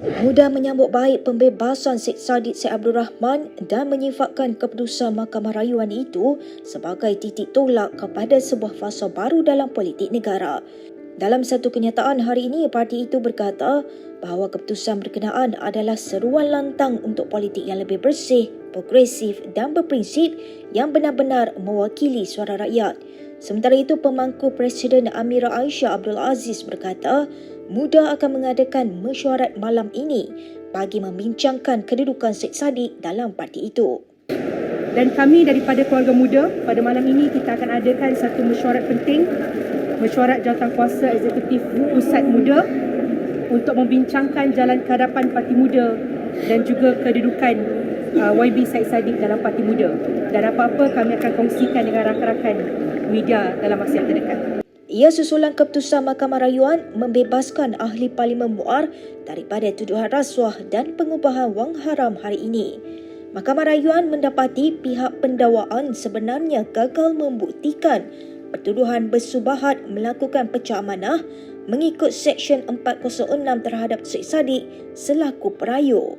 Muda menyambut baik pembebasan Syed Saddiq Syed Abdul Rahman dan menyifatkan keputusan Mahkamah Rayuan itu sebagai titik tolak kepada sebuah fasa baru dalam politik negara. Dalam satu kenyataan hari ini, parti itu berkata bahawa keputusan berkenaan adalah seruan lantang untuk politik yang lebih bersih, progresif dan berprinsip yang benar-benar mewakili suara rakyat. Sementara itu, pemangku Presiden Amira Aisyah Abdul Aziz berkata, Muda akan mengadakan mesyuarat malam ini bagi membincangkan kedudukan Syed Saddiq dalam parti itu. Dan kami daripada keluarga muda, pada malam ini kita akan adakan satu mesyuarat penting, mesyuarat jawatankuasa eksekutif Pusat Muda untuk membincangkan jalan kehadapan Parti Muda dan juga kedudukan uh, YB Syed Saddiq dalam Parti Muda. Dan apa-apa kami akan kongsikan dengan rakan-rakan media dalam masa yang terdekat. Ia susulan keputusan Mahkamah Rayuan membebaskan ahli Parlimen Muar daripada tuduhan rasuah dan pengubahan wang haram hari ini. Mahkamah Rayuan mendapati pihak pendakwaan sebenarnya gagal membuktikan pertuduhan bersubahat melakukan pecah amanah mengikut Seksyen 406 terhadap Syed Saddiq selaku perayuk.